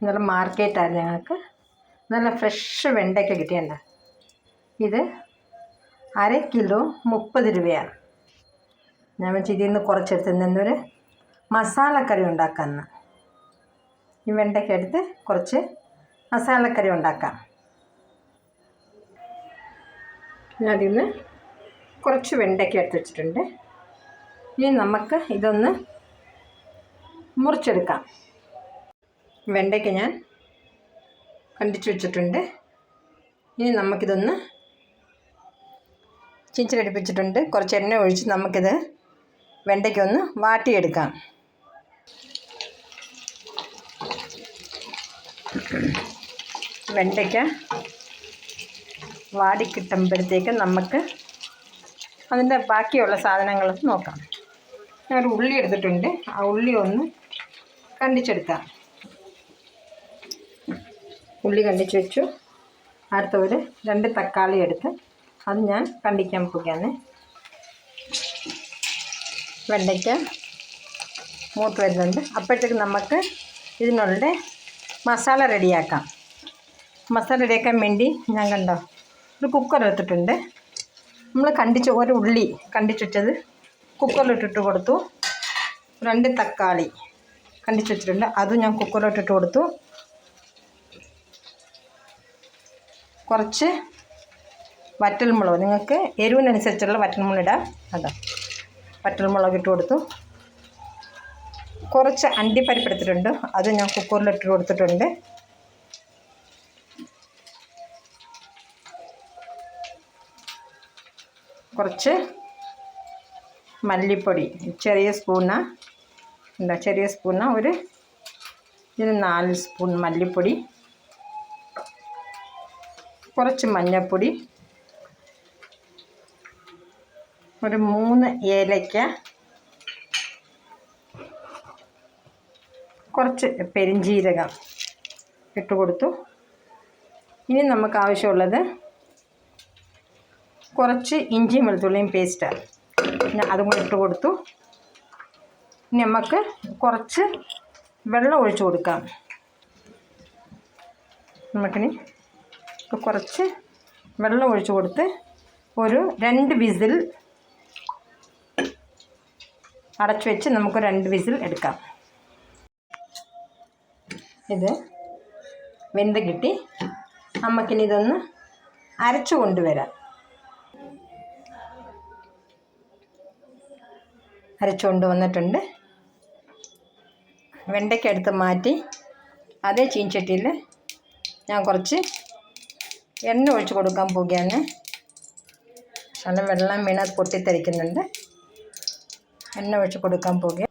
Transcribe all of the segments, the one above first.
ഇന്നലെ മാർക്കറ്റായിരുന്നു ഞങ്ങൾക്ക്. നല്ല ഫ്രഷ് വെണ്ടയ്ക്ക കിട്ടിയണ്ട ഇത് അര കിലോ മുപ്പത് രൂപയാണ്. ഞാൻ വെച്ച് ഇതിൽ നിന്ന് കുറച്ചെടുത്ത് നിന്നൊരു മസാലക്കറി ഉണ്ടാക്കാമെന്ന് ഈ വെണ്ടയ്ക്ക എടുത്ത് കുറച്ച് മസാലക്കറി ഉണ്ടാക്കാം. ഞാൻ അതിൽ നിന്ന് കുറച്ച് വെണ്ടയ്ക്ക എടുത്ത് വെച്ചിട്ടുണ്ട്. ഇനി നമുക്ക് ഇതൊന്ന് മുറിച്ചെടുക്കാം. വെണ്ടയ്ക്ക ഞാൻ കണ്ടിച്ച് വെച്ചിട്ടുണ്ട്. ഇനി നമുക്കിതൊന്ന് ചിഞ്ചിലടുപ്പിച്ചിട്ടുണ്ട് കുറച്ച് എണ്ണ ഒഴിച്ച് നമുക്കിത് വെണ്ടയ്ക്ക ഒന്ന് വാട്ടിയെടുക്കാം. വെണ്ടയ്ക്ക വാടി കിട്ടുമ്പോഴത്തേക്ക് നമുക്ക് അതിന്റെ ബാക്കിയുള്ള സാധനങ്ങൾ നോക്കാം. ഞാൻ ഉള്ളി എടുത്തിട്ടുണ്ട്. ആ ഉള്ളി ഒന്ന് കണ്ടിച്ചെടുക്കാം. ഉള്ളി കണ്ടിച്ച് വെച്ചു. അടുത്ത ഒരു രണ്ട് തക്കാളി എടുത്ത് അത് ഞാൻ കണ്ടിക്കാൻ പോകുകയാണ് വെണ്ടയ്ക്ക മൂത്ത് വരുന്നുണ്ട്. അപ്പോഴത്തേക്ക് നമുക്ക് ഇതിനുള്ള മസാല റെഡിയാക്കാം. മസാല റെഡിയാക്കാൻ വേണ്ടി ഞാൻ കണ്ടോ ഒരു കുക്കർ എടുത്തിട്ടുണ്ട്. നമ്മൾ കണ്ടിച്ച് ഒരു ഉള്ളി കണ്ടിച്ച് വെച്ചത് കുക്കറിലിട്ടിട്ട് കൊടുത്തു. രണ്ട് തക്കാളി കണ്ടിച്ച് വെച്ചിട്ടുണ്ട്. അതും ഞാൻ കുക്കറിലിട്ടിട്ട് കൊടുത്തു. കുറച്ച് വറ്റൽമുളക്. നിങ്ങൾക്ക് എരിവിനനുസരിച്ചുള്ള വറ്റൽമുളക് ഇടാം. അതാ. വറ്റൽമുളക് ഇട്ട് കൊടുത്തു. കുറച്ച് അണ്ടിപ്പരിപ്പ് എടുത്തിട്ടുണ്ട് അത് ഞാൻ കുക്കറിൽ ഇട്ട് കൊടുത്തിട്ടുണ്ട്. കുറച്ച് മല്ലിപ്പൊടി. ചെറിയ സ്പൂണ്. എന്താ? ചെറിയ സ്പൂണ്. ഒരു ഇതിന് നാല് സ്പൂൺ മല്ലിപ്പൊടി. കുറച്ച് മഞ്ഞൾപ്പൊടി ഒരു മൂന്ന് ഏലയ്ക്ക കുറച്ച് പെരിഞ്ജീരകം ഇട്ട് കൊടുത്തു. ഇനി നമുക്ക് ആവശ്യമുള്ളത് കുറച്ച് ഇഞ്ചിയും വെളുത്തുള്ളിയും പേസ്റ്റ് ഞാൻ അതും കൂടി ഇട്ട് കൊടുത്തു. ഇനി നമുക്ക് കുറച്ച് വെള്ളം ഒഴിച്ചു കൊടുക്കാം. നമുക്കിനി കുറച്ച് വെള്ളം ഒഴിച്ച് കൊടുത്ത് ഒരു രണ്ട് വിസിൽ അടച്ചു വെച്ച് നമുക്ക് രണ്ട് വിസിൽ എടുക്കാം. ഇത് വെന്ത് കിട്ടി. നമുക്കിനി ഇതൊന്ന് അരച്ചു കൊണ്ടുവരാം. അരച്ചു കൊണ്ടുവന്നിട്ടുണ്ട്. വെണ്ടയ്ക്ക എടുത്ത് മാറ്റി അതേ ചീൻചട്ടിയിൽ ഞാൻ കുറച്ച് എണ്ണ ഒഴിച്ച് കൊടുക്കാൻ പോവുകയാണ്. ശകലം വെള്ളം വീണ പൊട്ടിത്തെറിക്കുന്നുണ്ട്. എണ്ണ ഒഴിച്ച് കൊടുക്കാൻ പോകുക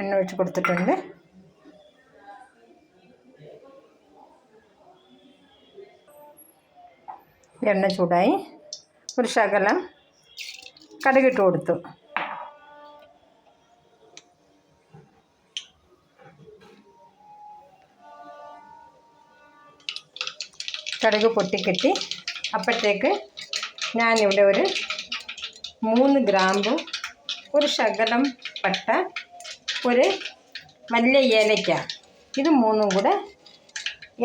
എണ്ണ ഒഴിച്ച് കൊടുത്തിട്ടുണ്ട്. എണ്ണ ചൂടായി. ഒരു ശകലം കടുകിട്ട് കൊടുത്തു. കടുക് പൊട്ടിക്കെട്ടി. അപ്പോഴത്തേക്ക് ഞാനിവിടെ ഒരു മൂന്ന് ഗ്രാമ്പു ഒരു ശകലം പട്ട ഒരു വലിയ ഏലയ്ക്ക. ഇത് മൂന്നും കൂടെ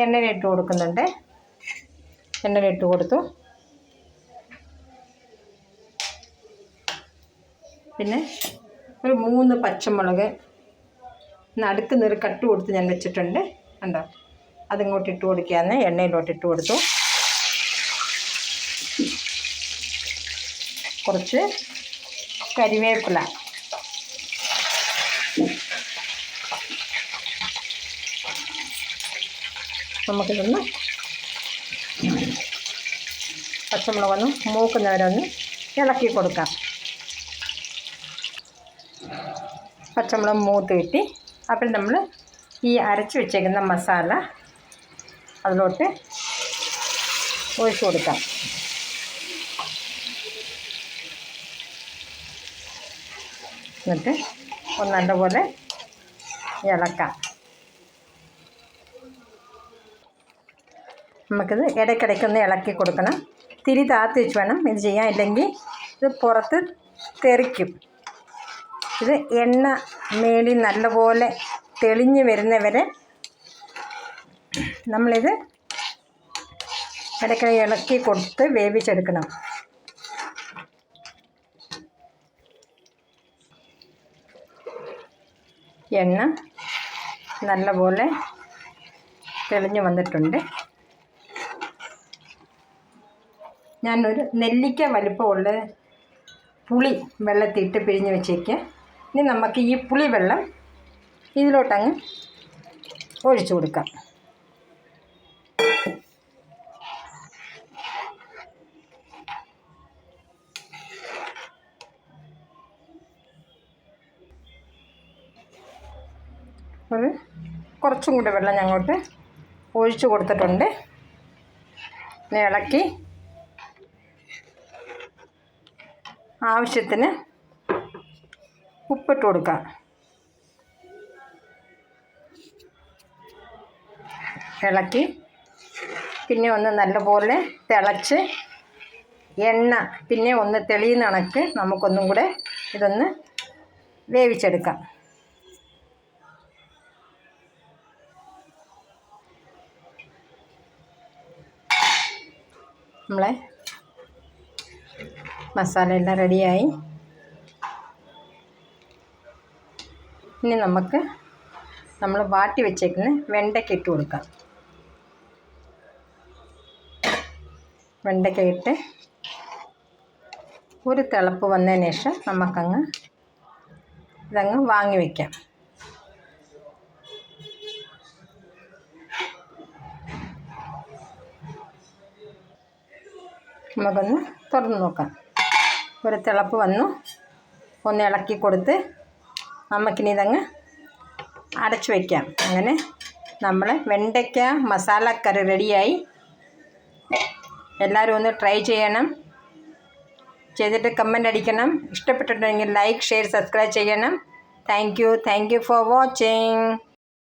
എണ്ണയിലിട്ട് കൊടുക്കുന്നുണ്ട്. എണ്ണയിലിട്ട് കൊടുത്തു. പിന്നെ ഒരു മൂന്ന് പച്ചമുളക്. നടുക്ക് നിറ കട്ട് കൊടുത്ത് ഞാൻ വെച്ചിട്ടുണ്ട്. കണ്ടോ? അതിങ്ങോട്ട് ഇട്ട് കൊടുക്കുകയാണ്. എണ്ണയിലോട്ട് ഇട്ട് കൊടുത്തു. കുറച്ച് കരിവേപ്പില. നമുക്കിതൊന്ന് പച്ചമുളകൊന്ന് മൂക്കുന്നവരെ ഒന്ന് ഇളക്കി കൊടുക്കാം. പച്ചമുളക് മൂത്ത് കിട്ടി. അപ്പോൾ നമ്മൾ ഈ അരച്ച് വെച്ചേക്കുന്ന മസാല അതിലോട്ട് ഒഴിച്ച് കൊടുക്കാം. എന്നിട്ട് ഒന്ന് നല്ലപോലെ ഇളക്കാം. നമുക്കിത് ഇടയ്ക്കിടയ്ക്കൊന്ന് ഇളക്കി കൊടുക്കണം. തിരി താത്തി വെച്ച് വേണം ഇത് ചെയ്യാൻ. ഇല്ലെങ്കിൽ ഇത് പുറത്ത് തെറിക്കും. ഇത് എണ്ണ മേളിൽ നല്ലപോലെ തെളിഞ്ഞ് വരുന്നവരെ നമ്മളിത് ഇടയ്ക്കിടെ ഇളക്കി കൊടുത്ത് വേവിച്ചെടുക്കണം. എണ്ണ നല്ലപോലെ തെളിഞ്ഞു വന്നിട്ടുണ്ട്. ഞാനൊരു നെല്ലിക്ക വലിപ്പമുള്ള പുളി വെള്ളത്തിട്ട് പിഴിഞ്ഞ് വെച്ചേക്കുക ഇനി നമുക്ക് ഈ പുളി വെള്ളം ഇതിലോട്ടങ്ങ് ഒഴിച്ചു കൊടുക്കാം. ഒരു കുറച്ചും കൂടി വെള്ളം ഞങ്ങോട്ട് ഒഴിച്ചു കൊടുത്തിട്ടുണ്ട്. ഇളക്കി ആവശ്യത്തിന് ഉപ്പിട്ട് കൊടുക്കാം. ഇളക്കി പിന്നെ ഒന്ന് നല്ലപോലെ തിളച്ച് എണ്ണ പിന്നെ ഒന്ന് തെളിയുന്ന കണക്ക് നമുക്കൊന്നും കൂടെ ഇതൊന്ന് വേവിച്ചെടുക്കാം. നമ്മളെ മസാല എല്ലാം റെഡിയായി. ഇനി നമുക്ക് നമ്മൾ വാട്ടി വെച്ചേക്കുന്ന വെണ്ടയ്ക്ക ഇട്ട് കൊടുക്കാം. വെണ്ടയ്ക്ക ഇട്ട് ഒരു തിളപ്പ് വന്നതിന് ശേഷം നമുക്കങ്ങ് ഇതങ്ങ് വാങ്ങി വയ്ക്കാം നമുക്കൊന്ന് തുറന്ന് നോക്കാം. ഒരു തിളപ്പ് വന്നു. ഒന്ന് ഇളക്കി കൊടുത്ത് നമുക്കിനി ഇതങ്ങ് അടച്ചു വയ്ക്കാം അങ്ങനെ നമ്മൾ വെണ്ടയ്ക്ക മസാലക്കറി റെഡിയായി. എല്ലാവരും ഒന്ന് ട്രൈ ചെയ്യണം. ചെയ്തിട്ട് കമന്റ് അടിക്കണം. ഇഷ്ടപ്പെട്ടിട്ടുണ്ടെങ്കിൽ ലൈക്ക് ഷെയർ സബ്സ്ക്രൈബ് ചെയ്യണം. Thank you thank you for watching